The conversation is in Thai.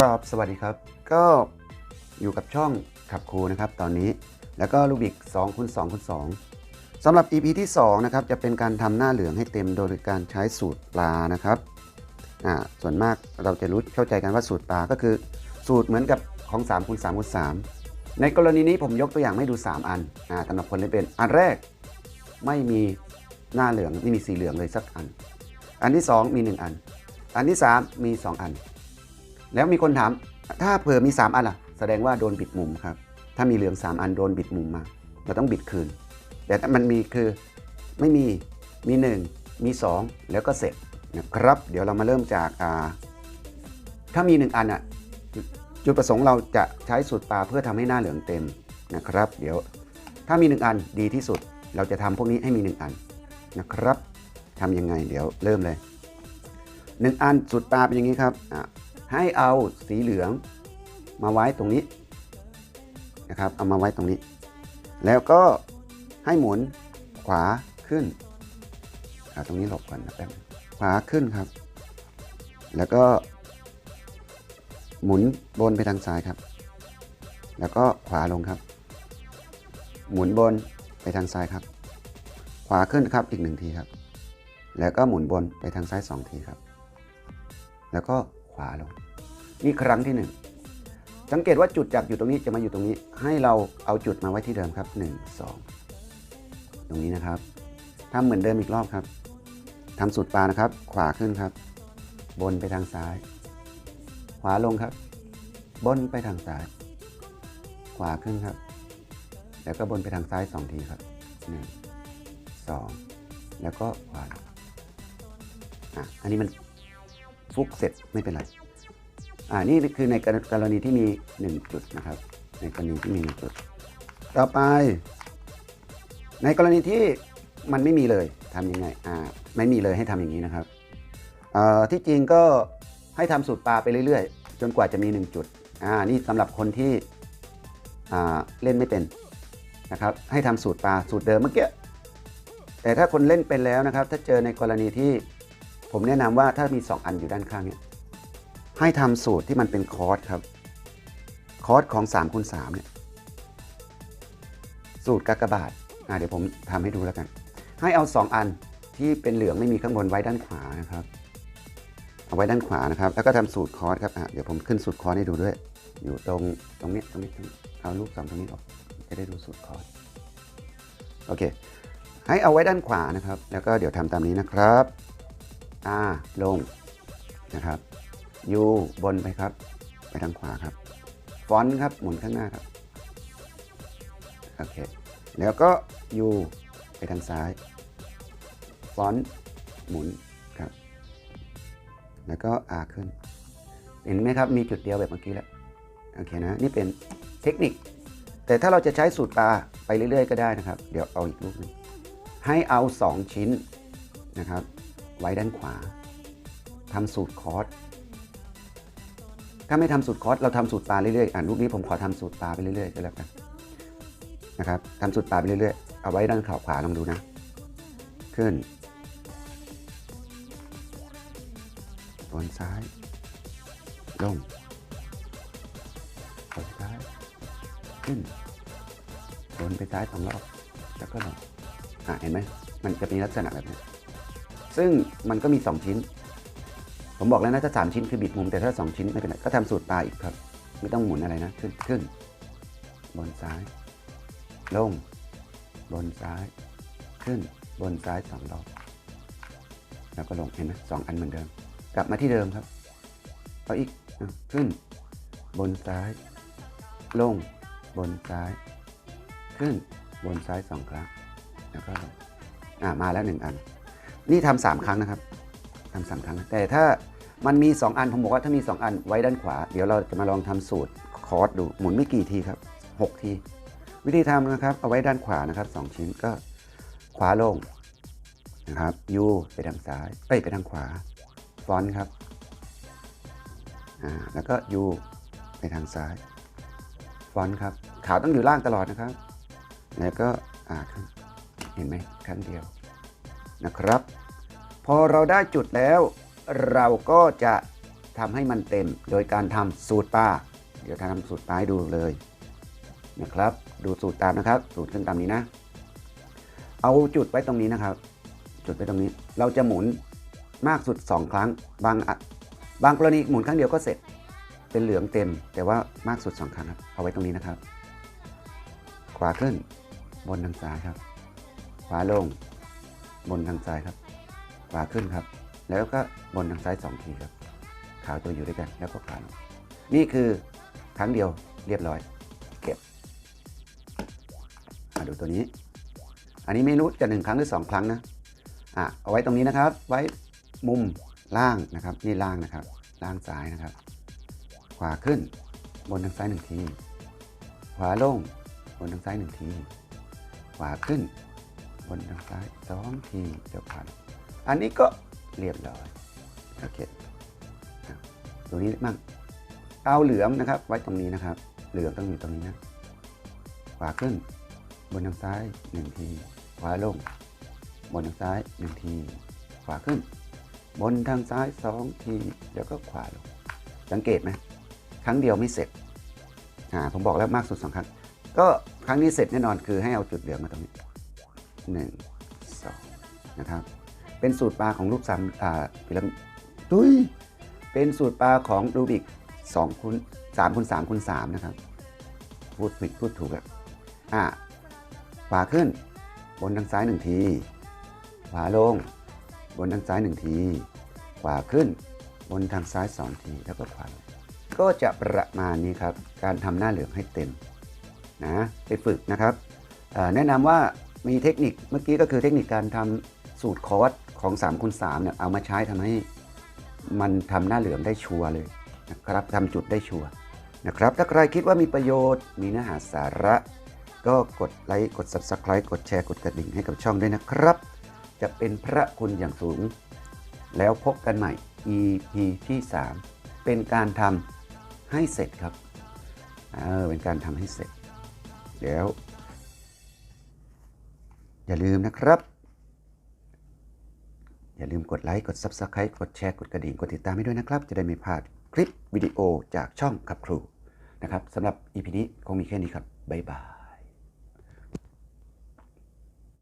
ครับ สวัสดีครับ ก็อยู่กับช่องขับครูนะครับ ตอนนี้ แล้วก็ลูบิก2คูณ2คูณ2สำหรับ EP ที่2นะครับ จะเป็นการทำหน้าเหลืองให้เต็มโดยการใช้สูตรปลานะครับ อ่า ส่วนมากเราจะรู้เข้าใจกันว่าสูตรปลาก็คือ สูตรเหมือนกับของ3คูณ3คูณ3ในกรณีนี้ผมยกตัวอย่างให้ดู 3 อัน อ่าสำหรับคนเล่เป็น อันแรกไม่มีหน้าเหลืองไม่มีสีเหลืองเลยสักอัน อันที่ 2 มี 1 อัน อันที่ 3 มี 2 อัน แล้วมีคนถาม ถ้าเผื่อมี 3 อันล่ะ แสดงว่าโดนบิดมุมครับ ถ้ามีเหลือง 3 อันโดนบิดมุมมา เราต้องบิดคืน แต่มันมีคือไม่มีมี 1 มี 2 แล้วก็เสร็จนะครับ เดี๋ยวเรามาเริ่มจากอ่าถ้ามี 1 อันอะจุดประสงค์เราจะใช้สูตรปลาเพื่อทำให้หน้าเหลืองเต็มนะครับ เดี๋ยวถ้ามี 1 อันดีที่สุด เราจะทำพวกนี้ให้มี 1 อันนะครับทำยังไงเดี๋ยวเริ่มเลย 1 อันสูตรปลาเป็นอย่างนี้ครับอะ ให้เอาสีเหลืองมาไว้ตรงนี้นะครับ เอามาไว้ตรงนี้ แล้วก็ให้หมุนขวาขึ้นเอาตรงนี้หลบก่อนนะแป๊บขวาขึ้นครับ แล้วก็ หมุนบนไปทางซ้ายครับ แล้วก็ขวาลงครับ หมุนบนไปทางซ้ายครับ ขวาขึ้นครับอีกหนึ่งทีครับ แล้วก็หมุนบนไปทางซ้ายสองทีครับ แล้วก็ ขวาลง นี่ครั้งที่ 1 สังเกตว่าจุดจากอยู่ตรงนี้จะมาอยู่ตรงนี้ ให้เราเอาจุดมาไว้ที่เดิมครับ 1 2 ตรงนี้นะครับทำเหมือนเดิมอีกรอบครับทำสุดปลานะครับ ขวาขึ้นครับ บนไปทางซ้าย ขวาลงครับ บนไปทางซ้าย ขวาขึ้นครับ แล้วก็บนไปทางซ้าย2ทีครับ1 2 แล้วก็ขวาอะอันนี้มัน ฟุกเสร็จไม่เป็นไร อ่านี่คือในกรณีที่มี 1 จุดนะครับ ในกรณีที่มี1จุด ต่อไป ในกรณีที่มันไม่มีเลยทำยังไง อ่า ไม่มีเลยให้ทำอย่างนี้นะครับ เอ่อ ที่จริงก็ให้ทำสูตรปลาไปเรื่อยๆ จนกว่าจะมี 1 จุด อ่า นี่สำหรับคนที่ อ่า เล่นไม่เป็นนะครับ ให้ทำสูตรปลาสูตรเดิมเมื่อกี้ แต่ถ้าคนเล่นเป็นแล้วนะครับ ถ้าเจอในกรณีที่ ผมแนะนำว่าถ้ามี 2 อันอยู่ด้านข้างเนี่ยให้ทำสูตรที่มันเป็นคอร์สครับ คอร์สของ3คูณ3เนี่ยสูตรกากบาทอ่าเดี๋ยวผมทำให้ดูแล้วกัน ให้เอา 2 อันที่เป็นเหลืองไม่มีข้างบนไว้ด้านขวานะครับ เอาไว้ด้านขวานะครับ แล้วก็ทำสูตรคอร์สครับอะเดี๋ยวผมขึ้นสูตรคอร์สให้ดูด้วย อยู่ตรงตรงนี้ตรงนี้เอาลูกศรตรงนี้ออกจะได้ดูสูตรคอร์สโอเคให้เอาไว้ด้านขวานะครับ แล้วก็เดี๋ยวทำตามนี้นะครับ R ลงนะครับ U บนไปครับ ไปทางขวาครับ ฟอนต์ครับ หมุนข้างหน้าครับ โอเค แล้วก็ U ไปทางซ้าย ฟอนต์หมุนครับ แล้วก็ R ขึ้น เห็นไหมครับ มีจุดเดียวแบบเมื่อกี้แล้ว โอเคนะ นี่เป็นเทคนิค แต่ถ้าเราจะใช้สูตรปลาไปเรื่อยๆ ก็ได้นะครับ เดี๋ยวเอาอีกลูกหนึงให้เอา 2 ชิ้นนะครับ ไว้ด้านขวาทำสูตรคอร์สถ้าไม่ทำสูตรคอร์สเราทำสูตรปลาเรื่อยๆอ่านรูปนี้ผมขอทำสูตรปลาไปเรื่อยๆก็แล้วกันนะครับทำสูตรปลาไปเรื่อยๆเอาไว้ด้านขวาขวาลองดูนะ ขึ้นบนซ้ายลงบนซ้ายขึ้นบนไปซ้ายสองรอบแล้วก็ลงอะเห็นไหมมันจะมีลักษณะแบบนี้ ซึ่งมันก็มี 2 ชิ้น ผมบอกแล้วนะถ้า3ชิ้นคือบิดมุม แต่ถ้า 2 ชิ้นไม่เป็นไรก็ทำสูตรปลาอีกครับ ไม่ต้องหมุนอะไรนะ ขึ้นขึ้น บนซ้าย ลง บนซ้าย ขึ้น บนซ้ายสองรอบแล้วก็ลงเห็นไหมสองอันเหมือนเดิม กลับมาที่เดิมครับเอาอีกขึ้น บนซ้าย ลง บนซ้าย ขึ้น บนซ้ายสองครั้งแล้วก็ลงอ่ามาแล้วหนึ่งอัน นี่ทำสามครั้งนะครับทำสามครั้ง แต่ถ้ามันมี 2 อัน ผมบอกว่าถ้ามี 2 อันไว้ด้านขวา เดี๋ยวเราจะมาลองทำสูตรคอร์สดู หมุนไม่กี่ทีครับ 6 ที วิธีทำนะครับ เอาไว้ด้านขวานะครับ 2 ชิ้นก็ขวาลงนะครับยูไปทางซ้ายเอ้ยไปทางขวา ฟอนต์ครับอ่าแล้วก็ยูไปทางซ้าย ฟอนต์ครับ ขาวต้องอยู่ล่างตลอดนะครับ แล้วก็อ่าขึ้นเห็นไหมครั้งเดียวนะครับ พอเราได้จุดแล้ว เราก็จะทำให้มันเต็ม โดยการทำสูตรปลาเดี๋ยวทำสูตรปลาให้ดูเลยนะครับ ดูสูตรตามนะครับ สูตรขึ้นตามนี้นะ เอาจุดไว้ตรงนี้นะครับ จุดไว้ตรงนี้ เราจะหมุนมากสุด 2 ครั้ง บางบางกรณีหมุนครั้งเดียวก็เสร็จ เป็นเหลืองเต็ม แต่ว่ามากสุด 2 ครั้งครับ เอาไว้ตรงนี้นะครับ ขวาขึ้น บนทางซ้ายครับ ขวาลง บนทางซ้ายครับ ขวาขึ้นครับ แล้วก็บนทางซ้ายสองทีครับขาวตัวอยู่ด้วยกันแล้วก็ขาลงนี่คือครั้งเดียวเรียบร้อย เก็บมาดูตัวนี้ อันนี้ไม่รู้จะหนึ่งครั้งหรือสองครั้งนะอะเอาไว้ตรงนี้นะครับ ไว้มุมล่างนะครับ นี่ล่างนะครับ ล่างซ้ายนะครับ ขวาขึ้น บนทางซ้ายหนึ่งที ขวาลง บนทางซ้ายหนึ่งที ขวาขึ้น บนทางซ้ายสองทีเดี๋ยวขวาลง อันนี้ก็เรียบร้อยโอเคตัวนี้มั่งเอาเหลืองนะครับ ไว้ตรงนี้นะครับ เหลืองต้องอยู่ตรงนี้นะ ขวาขึ้น บนทางซ้ายหนึ่งที ขวาลง บนทางซ้ายหนึ่งที ขวาขึ้น บนทางซ้ายสองทีเดี๋ยวก็ขวาลง สังเกตไหมครั้งเดียวไม่เสร็จอ่าผมบอกแล้วมากสุดสองครั้ง ก็ครั้งนี้เสร็จแน่นอนคือให้เอาจุดเหลืองมาตรงนี้หนึ่งสองนะครับ เป็นสูตรปลาของรูปสามอ่าพีระมิดดุยเป็นสูตรปลาของรูบิก2คูณ3คูณ3คูณ3นะครับ พูดผิดพูดถูกอะอ่าขวาขึ้น บนทางซ้ายหนึ่งที ขวาลง บนทางซ้ายหนึ่งที ขวาขึ้น บนทางซ้ายสองทีแล้วก็ขวาลงก็จะประมาณนี้ครับ การทำหน้าเหลืองให้เต็มนะไปฝึกนะครับแนะนำว่ามีเทคนิคเมื่อกี้ก็คือเทคนิคการทำ สูตรคอร์สของ3คูณ3เนี่ยเอามาใช้ทำให้มันทำหน้าเหลืองได้ชัวร์เลยนะครับทำจุดได้ชัวร์นะครับ ถ้าใครคิดว่ามีประโยชน์ มีเนื้อหาสาระ ก็กดไลค์กด Subscribe กดแชร์กดกระดิ่งให้กับช่องด้วยนะครับ จะเป็นพระคุณอย่างสูง แล้วพบกันใหม่ EP ที่ 3 เป็นการทำให้เสร็จครับเออเป็นการทำให้เสร็จ เดี๋ยว อย่าลืมนะครับ อย่าลืมกดไลค์ กด Subscribe กดแชร์ กดกระดิ่ง กดติดตามให้ด้วยนะครับ จะได้ไม่พลาดคลิปวิดีโอจากช่องขับครูนะครับสำหรับ EP นี้คงมีแค่นี้ครับ บ๊ายบาย